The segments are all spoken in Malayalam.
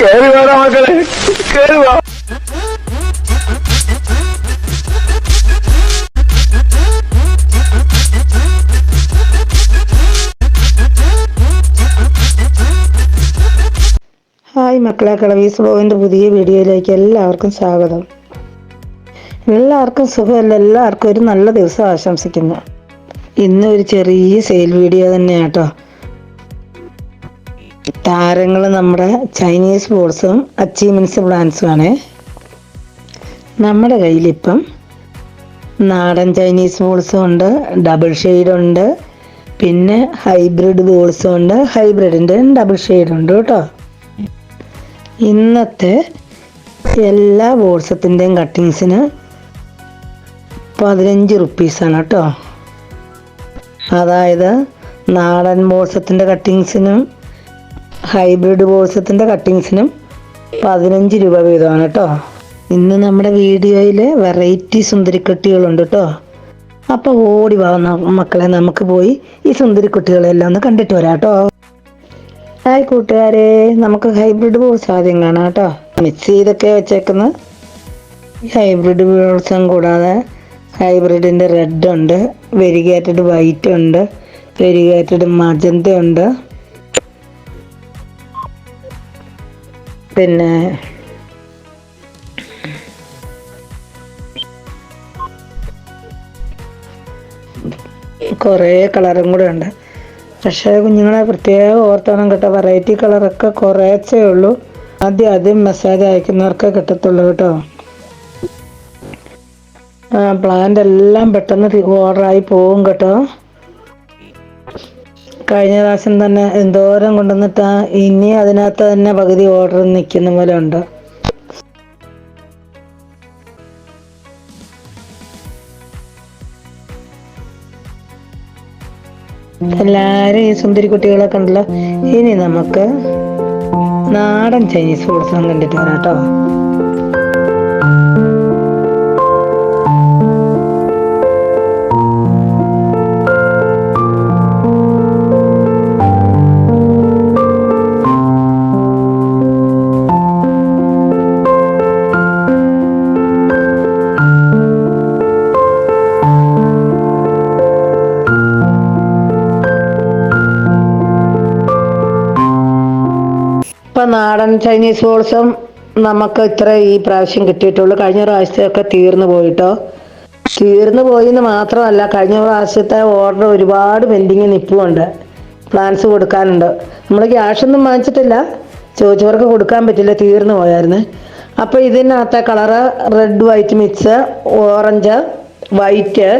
കേറി വാടാ മക്കളെ. വാ. ഹായ് മക്കളെ കളവീസ് ബോവിന്റെ പുതിയ വീഡിയോയിലേക്ക് എല്ലാവർക്കും സ്വാഗതം. എല്ലാവർക്കും സുഖമല്ല എല്ലാവർക്കും ഒരു നല്ല ദിവസം ആശംസിക്കുന്നു. ഇന്ന് ഒരു ചെറിയ സെയിൽ വീഡിയോ തന്നെയാണ് കേട്ടോ താരങ്ങൾ നമ്മുടെ ചൈനീസ് ബോൾസും അച്ചീവ്മെന്റ്സ് ആണ്. നമ്മുടെ കയ്യിലിപ്പം നാടൻ ചൈനീസ് ബോൾസും ഉണ്ട് ഡബിൾ ഷെയ്ഡ് ഉണ്ട് പിന്നെ ഹൈബ്രിഡ് ബോൾസും ഉണ്ട് ഹൈബ്രിഡിന്റെ ഡബിൾ ഷെയ്ഡ് ഉണ്ട് കേട്ടോ. ഇന്നത്തെ എല്ലാ ബോൾസത്തിന്റെയും കട്ടിങ്സിന് പതിനഞ്ച് റുപ്പീസാണ് കേട്ടോ. അതായത് നാടൻ ബോൾസത്തിന്റെ കട്ടിങ്സിനും ഹൈബ്രിഡ് ബോൾസത്തിന്റെ കട്ടിങ്സിനും പതിനഞ്ച് രൂപ വീതമാണ് കേട്ടോ. ഇന്ന് നമ്മുടെ വീഡിയോയിൽ വെറൈറ്റി സുന്ദരിക്കുട്ടികളുണ്ട് കേട്ടോ. അപ്പോൾ ഓടി വാ മക്കളെ നമുക്ക് പോയി ഈ സുന്ദരിക്കുട്ടികളെല്ലാം ഒന്ന് കണ്ടിട്ട് വരാം കേട്ടോ. ഹായ് കൂട്ടുകാരെ നമുക്ക് ഹൈബ്രിഡ് ബോൾസ് ആദ്യം കാണാം കേട്ടോ. മിക്സ് ചെയ്തൊക്കെ വെച്ചേക്കുന്ന ഹൈബ്രിഡ് ബോൾസും കൂടാതെ ഹൈബ്രിഡിന്റെ റെഡ് ഉണ്ട് വെരിഗേറ്റഡ് വൈറ്റ് ഉണ്ട് വെരിഗേറ്റഡ് മജന്ത ഉണ്ട്. പിന്നെ കുറേ കളറും കൂടെ ഉണ്ട്. പക്ഷേ കുഞ്ഞുങ്ങളെ പ്രത്യേകം ഓർത്തോണം കേട്ടോ. വെറൈറ്റി കളറൊക്കെ കുറേച്ചേ ഉള്ളൂ. ആദ്യം ആദ്യം മെസ്സേജ് അയക്കുന്നവർക്കേ കിട്ടത്തുള്ളൂ കേട്ടോ. പ്ലാന്റ് എല്ലാം പെട്ടെന്ന് ഓർഡറായി പോവും കേട്ടോ. കഴിഞ്ഞ പ്രാവശ്യം തന്നെ എന്തോരം കൊണ്ടുവന്നിട്ടാ ഇനി അതിനകത്ത് തന്നെ പകുതി ഓർഡർ നിൽക്കുന്ന പോലെ ഉണ്ട്. എല്ലാരും ഈ സുന്ദരി കുട്ടികളെ കണ്ടല്ലോ ഇനി നമുക്ക് നാടൻ ചൈനീസ് ഫുഡ്സ് കണ്ടിട്ട് വരാം കേട്ടോ നാടൻ ചൈനീസ് ബോൾസും നമുക്ക് ഇത്ര ഈ പ്രാവശ്യം കിട്ടിയിട്ടുള്ളൂ. കഴിഞ്ഞ പ്രാവശ്യത്തെയൊക്കെ തീർന്നു പോയിട്ടോ. തീർന്നു പോയി എന്ന് മാത്രമല്ല കഴിഞ്ഞ പ്രാവശ്യത്തെ ഓർഡർ ഒരുപാട് പെൻഡിങ് നിൽപ്പുണ്ട് പ്ലാൻസ് കൊടുക്കാനുണ്ട്. നമ്മൾ ക്യാഷ് ഒന്നും വാങ്ങിച്ചിട്ടില്ല. ചോദിച്ചവർക്ക് കൊടുക്കാൻ പറ്റില്ല തീർന്നു പോയായിരുന്നു. അപ്പോൾ ഇതിനകത്തെ colour red white mix orange white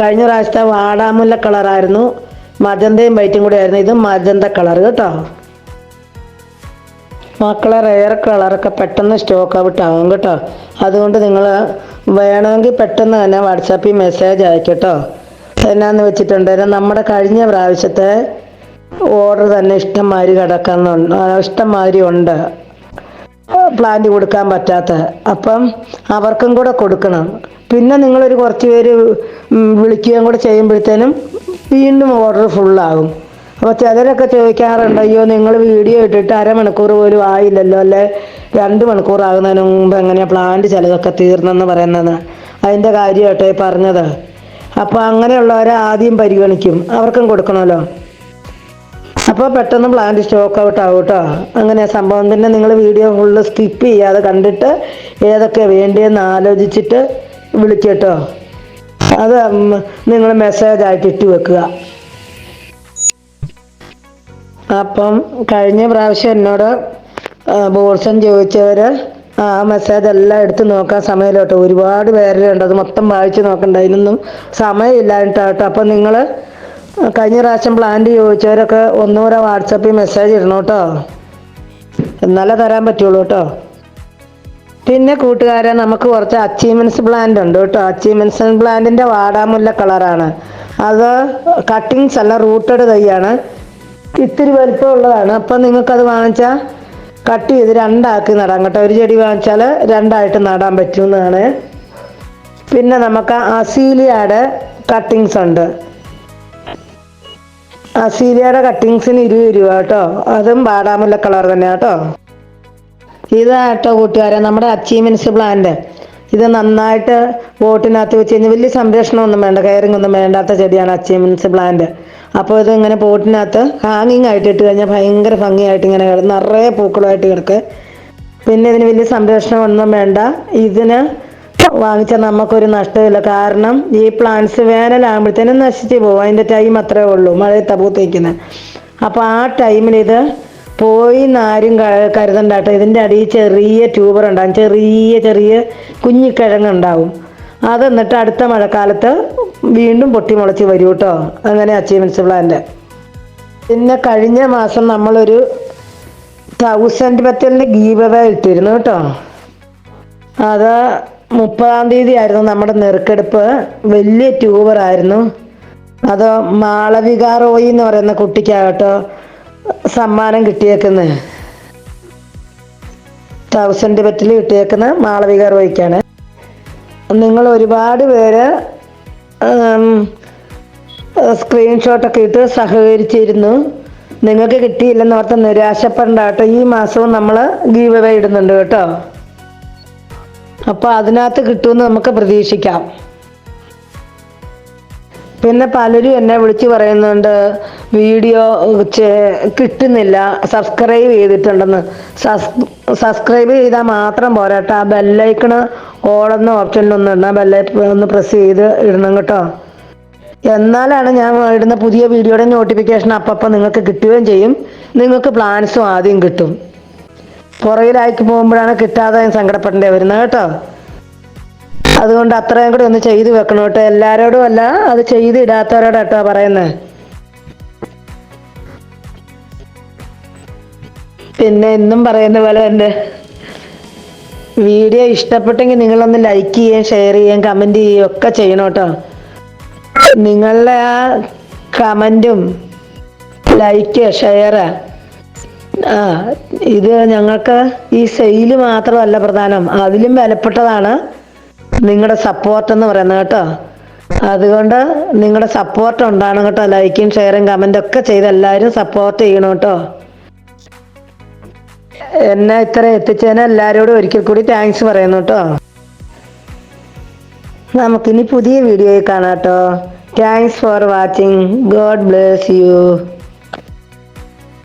കഴിഞ്ഞ പ്രാവശ്യത്തെ വാടാമുല്ല കളറായിരുന്നു മജന്തയും വൈറ്റും കൂടെ ആയിരുന്നു. ഇത് മജന്ത കളർ കേട്ടോ. മക്കളെ റെയർ കളറൊക്കെ പെട്ടെന്ന് സ്റ്റോക്ക് ഔട്ട് ആകും കേട്ടോ. അതുകൊണ്ട് നിങ്ങൾ വേണമെങ്കിൽ പെട്ടെന്ന് തന്നെ വാട്സാപ്പിൽ മെസ്സേജ് അയക്കട്ടോ എന്നാന്ന് വെച്ചിട്ടുണ്ടെങ്കിൽ നമ്മുടെ കഴിഞ്ഞ പ്രാവശ്യത്തെ ഓർഡർ തന്നെ ഇഷ്ടംമാതിരി കിടക്കുന്നുണ്ട് ഇഷ്ടംമാതിരി ഉണ്ട്. പ്ലാന്റ് കൊടുക്കാൻ പറ്റാത്ത. അപ്പം അവർക്കും കൂടെ കൊടുക്കണം. പിന്നെ നിങ്ങളൊരു കുറച്ച് പേര് വിളിക്കുകയും കൂടെ ചെയ്യുമ്പോഴത്തേനും വീണ്ടും ഓർഡർ ഫുള്ളാകും അപ്പോൾ ചിലരൊക്കെ ചോദിക്കാറുണ്ട് അയ്യോ നിങ്ങൾ വീഡിയോ ഇട്ടിട്ട് അരമണിക്കൂർ പോലും ആയില്ലല്ലോ അല്ലെ? രണ്ട് മണിക്കൂർ ആകുന്നതിന് മുമ്പ് എങ്ങനെയാണ് പ്ലാന്റ് ചിലതൊക്കെ തീർന്നെന്ന് പറയുന്നത്? അതിന്റെ കാര്യമായിട്ടോ ഈ പറഞ്ഞത്. അപ്പോൾ അങ്ങനെയുള്ളവരെ ആദ്യം പരിഗണിക്കും അവർക്കും കൊടുക്കണമല്ലോ. അപ്പോൾ പെട്ടെന്ന് പ്ലാന്റ് സ്റ്റോക്ക് ഔട്ട് ആവും കേട്ടോ. അങ്ങനെ സംഭവം പിന്നെ നിങ്ങൾ വീഡിയോ ഫുള്ള് സ്കിപ്പ് ചെയ്യാതെ കണ്ടിട്ട് ഏതൊക്കെ വേണ്ടിയെന്ന് ആലോചിച്ചിട്ട് വിളിക്കട്ടോ അത് നിങ്ങൾ മെസ്സേജ് ആയിട്ട് ഇട്ട് വെക്കുക. അപ്പം കഴിഞ്ഞ പ്രാവശ്യം എന്നോട് ബോൾസൺ ചോദിച്ചവർ ആ മെസ്സേജ് എല്ലാം എടുത്ത് നോക്കാൻ സമയമില്ല കേട്ടോ ഒരുപാട് പേരുണ്ട് അത് മൊത്തം വായിച്ച് നോക്കണ്ട. അതിനൊന്നും സമയമില്ലായിട്ടോ അപ്പം നിങ്ങൾ കഴിഞ്ഞ പ്രാവശ്യം പ്ലാന്റ് ചോദിച്ചവരൊക്കെ ഒന്നുകൂടെ വാട്സപ്പിൽ മെസ്സേജ് ഇടണം കേട്ടോ. എന്നാലേ തരാൻ പറ്റുള്ളൂ കേട്ടോ. പിന്നെ കൂട്ടുകാരെ നമുക്ക് കുറച്ച് അച്ചീവ്മെന്റ്സ് പ്ലാന്റ് ഉണ്ട് കേട്ടോ. അച്ചീവ്മെന്റ്സ് പ്ലാന്റിന്റെ വാടാമുല്ല കളറാണ് അത് കട്ടിങ്സ് അല്ല റൂട്ടഡ് തൈയാണ്. ഇത്തിരി വലിപ്പമുള്ളതാണ്. അപ്പം നിങ്ങൾക്കത് വാങ്ങിച്ചാൽ കട്ട് ചെയ്ത് രണ്ടാക്കി നടാം കേട്ടോ. ഒരു ചെടി വാങ്ങിച്ചാൽ രണ്ടായിട്ട് നടാൻ പറ്റുമെന്നാണ് പിന്നെ നമുക്ക് അസീലിയയുടെ കട്ടിങ്സ് ഉണ്ട്. അസീലിയയുടെ കട്ടിങ്സിന് ഇരുപത് രൂപ കേട്ടോ. അതും ബാടാമുല്ല കളർ തന്നെ കേട്ടോ. ഇതാട്ടോ കൂട്ടുകാരെ നമ്മുടെ അച്ചീവ്മെന്റ്സ് പ്ലാന്റ് ഇത് നന്നായിട്ട് ബോട്ടിനകത്ത് വെച്ച് കഴിഞ്ഞാൽ വലിയ സംരക്ഷണമൊന്നും വേണ്ട കയറിങ് ഒന്നും വേണ്ടാത്ത ചെടിയാണ് അച്ചീവ്മെന്റ്സ് പ്ലാന്റ് അപ്പോൾ ഇത് ഇങ്ങനെ പോട്ടിനകത്ത് ഹാങ്ങിങ് ആയിട്ട് ഇട്ട് കഴിഞ്ഞാൽ ഭയങ്കര ഭംഗിയായിട്ട് ഇങ്ങനെ കിടക്കും നിറയെ പൂക്കളുമായിട്ട് കിടക്ക്. പിന്നെ ഇതിന് വലിയ സംരക്ഷണം ഒന്നും വേണ്ട. ഇതിന് വാങ്ങിച്ചാൽ നമുക്കൊരു നഷ്ടമില്ല കാരണം ഈ പ്ലാന്റ്സ് വേനലാകുമ്പോഴത്തേനും നശിച്ചു പോകും. അതിന്റെ ടൈം അത്രേ ഉള്ളൂ. മഴയത്താ പൂത്തേക്കുന്നത് അപ്പോൾ ആ ടൈമിൽ ഇത് പോയി നാരും കരുതണ്ട കേട്ടോ. ഇതിന്റെ അടിയിൽ ചെറിയ ട്യൂബർ ഉണ്ടാകും ചെറിയ ചെറിയ കുഞ്ഞിക്കിഴങ്ങുണ്ടാവും അത് എന്നിട്ട് അടുത്ത മഴക്കാലത്ത് വീണ്ടും പൊട്ടി മുളച്ച് വരും കേട്ടോ അങ്ങനെ അച്ചീവ്മെന്റ്സ് പ്ലാന്റ് പിന്നെ കഴിഞ്ഞ മാസം നമ്മളൊരു തൗസൻഡ് പത്തലിന്റെ ഗീവവേ ഇട്ടിരുന്നു കേട്ടോ അത് മുപ്പതാം തീയതി ആയിരുന്നു നമ്മുടെ നെറുക്കെടുപ്പ്. വലിയ ട്യൂബർ ആയിരുന്നു. അത് മാളവിക റോയി എന്ന് പറയുന്ന കുട്ടിക്കാകട്ടോ സമ്മാനം കിട്ടിയേക്കുന്നത് തൗസൻഡ് പറ്റിൽ കിട്ടിയേക്കുന്ന മാളവിക നിങ്ങൾ ഒരുപാട് പേര് സ്ക്രീൻഷോട്ടൊക്കെ ഇട്ട് സഹകരിച്ചിരുന്നു. നിങ്ങൾക്ക് കിട്ടിയില്ലെന്ന് ഓർത്ത് നിരാശപ്പെടണ്ട കേട്ടോ. ഈ മാസവും നമ്മൾ ഗീവ് അവേ ഇടുന്നുണ്ട് കേട്ടോ. അപ്പോൾ അതിനകത്ത് കിട്ടുമെന്ന് നമുക്ക് പ്രതീക്ഷിക്കാം. പിന്നെ പലരും എന്നെ വിളിച്ച് പറയുന്നുണ്ട് വീഡിയോ കിട്ടുന്നില്ല. സബ്സ്ക്രൈബ് ചെയ്തിട്ടുണ്ടെന്ന്. സബ്സ്ക്രൈബ് ചെയ്താൽ മാത്രം പോരാട്ടോ ആ ബെല്ലൈക്കണ് ഓളെന്ന ഓപ്ഷനിലൊന്ന് ഇടണം. ബെല്ലൈക്കൺ ഒന്ന് പ്രസ് ചെയ്ത് ഇടണം കേട്ടോ. എന്നാലാണ് ഞാൻ ഇടുന്ന പുതിയ വീഡിയോയുടെ നോട്ടിഫിക്കേഷൻ അപ്പം നിങ്ങൾക്ക് കിട്ടുകയും ചെയ്യും. നിങ്ങൾക്ക് പ്ലാൻസും ആദ്യം കിട്ടും. പുറകിലാക്കി പോകുമ്പോഴാണ് കിട്ടാതെ സങ്കടപ്പെടേണ്ടി വരുന്നത് കേട്ടോ. അതുകൊണ്ട് അത്രയും കൂടി ഒന്ന് ചെയ്ത് വെക്കണം കേട്ടോ. എല്ലാവരോടും അല്ല അത് ചെയ്ത് ഇടാത്തവരോട് കേട്ടോ പറയുന്നത് പിന്നെ എന്നും പറയുന്ന പോലെ തന്നെ വീഡിയോ ഇഷ്ടപ്പെട്ടെങ്കിൽ നിങ്ങളൊന്ന് ലൈക്ക് ചെയ്യുകയും ഷെയർ ചെയ്യുകയും കമന്റ് ചെയ്യുകയും ഒക്കെ ചെയ്യണം കേട്ടോ. നിങ്ങളുടെ ആ കമന്റും ലൈക്ക് ഷെയർ ആ ഇത് ഞങ്ങൾക്ക് ഈ സെയിൽ മാത്രമല്ല പ്രധാനം. അതിലും വിലപ്പെട്ടതാണ് നിങ്ങളുടെ സപ്പോർട്ട് എന്ന് പറയുന്നത് കേട്ടോ. അതുകൊണ്ട് നിങ്ങളുടെ സപ്പോർട്ട് ഉണ്ടാണ് കേട്ടോ. ലൈക്കും ഷെയറും കമന്റും ഒക്കെ ചെയ്ത് എല്ലാവരും സപ്പോർട്ട് ചെയ്യണം കേട്ടോ. എന്നെ ഇത്ര എത്തിച്ചതിന് എല്ലാവരോടും ഒരിക്കൽ കൂടി താങ്ക്സ് പറയുന്നു കേട്ടോ നമുക്കിനി പുതിയ വീഡിയോയിൽ കാണാം കേട്ടോ thanks for watching God bless you